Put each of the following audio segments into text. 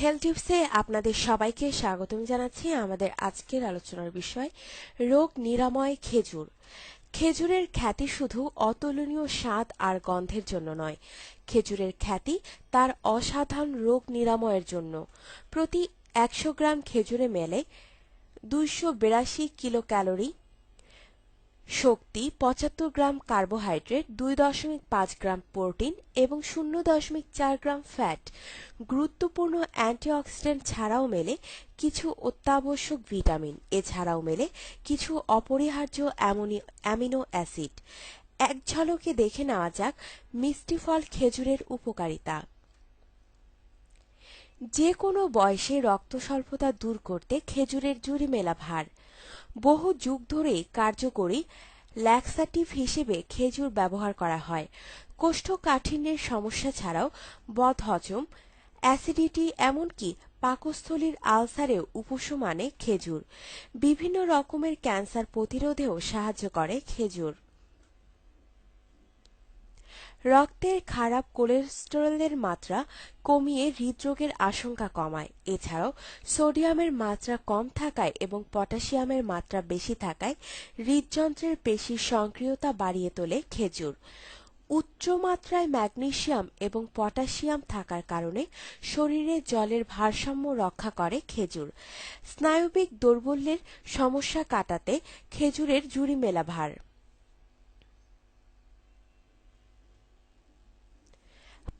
Health টিপসে আপনাদের সবাইকে স্বাগতম জানাচ্ছি আমাদের আজকের আলোচনার বিষয়, রোগ নিরাময় খেজুর। খেজুরের খ্যাতি শুধু অতুলনীয় স্বাদ আর গন্ধের জন্য নয়, খেজুরের খ্যাতি তার অসাধারণ রোগ নিরাময়ের জন্য। প্রতি একশো গ্রাম খেজুরে মেলে দুইশো বিরাশি কিলো ক্যালোরি শক্তি পঁচাত্তর গ্রাম কার্বোহাইড্রেট, দুই দশমিক পাঁচ গ্রাম প্রোটিন এবং শূন্য দশমিক চার গ্রাম ফ্যাট। গুরুত্বপূর্ণ অ্যান্টিঅক্সিডেন্ট ছাড়াও মেলে কিছু অত্যাবশ্যক ভিটামিন, এছাড়াও মেলে কিছু অপরিহার্য অ্যামিনো অ্যাসিড। এক ঝলকে দেখে নেওয়া যাক মিষ্টি ফল খেজুরের উপকারিতা। যে কোনো বয়সে রক্ত স্বল্পতা দূর করতে খেজুরের জুড়ি মেলা ভার। বহু যুগ ধরেই কার্যকরী ল্যাক্সাটিভ হিসেবে খেজুর ব্যবহার করা হয়। কোষ্ঠকাঠিন্যের সমস্যা ছাড়াও বদহজম অ্যাসিডিটি এমনকি পাকস্থলীর আলসারেও উপশম খেজুর। বিভিন্ন রকমের ক্যান্সার প্রতিরোধেও সাহায্য করে খেজুর। রক্তের খারাপ কোলেস্টেরলের মাত্রা কমিয়ে হৃদরোগের আশঙ্কা কমায়। এছাড়াও, সোডিয়ামের মাত্রা কম থাকায় এবং পটাশিয়ামের মাত্রা বেশি থাকায় হৃদযন্ত্রের পেশির সক্রিয়তা বাড়িয়ে তোলে খেজুর। উচ্চ মাত্রায় ম্যাগনেসিয়াম এবং পটাশিয়াম থাকার কারণে শরীরে জলের ভারসাম্য রক্ষা করে খেজুর। স্নায়বিক দৌর্বল্যের সমস্যা কাটাতে খেজুরের জুড়ি মেলা ভার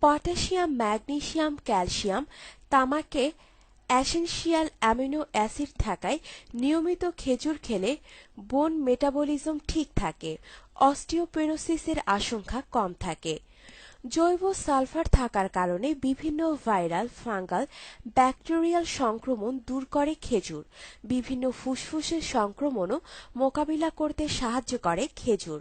পটাশিয়াম ম্যাগনেসিয়াম ক্যালসিয়াম তামাকে অ্যাসেনশিয়াল অ্যামিনো অ্যাসিড থাকায় নিয়মিত খেজুর খেলে বোন মেটাবলিজম ঠিক থাকে। অস্টিওপেরোসিসের আশঙ্কা কম থাকে। জৈব সালফার থাকার কারণে বিভিন্ন ভাইরাল, ফাঙ্গাল, ব্যাকটেরিয়াল সংক্রমণ দূর করে খেজুর। বিভিন্ন ফুসফুসের সংক্রমণও মোকাবিলা করতে সাহায্য করে খেজুর।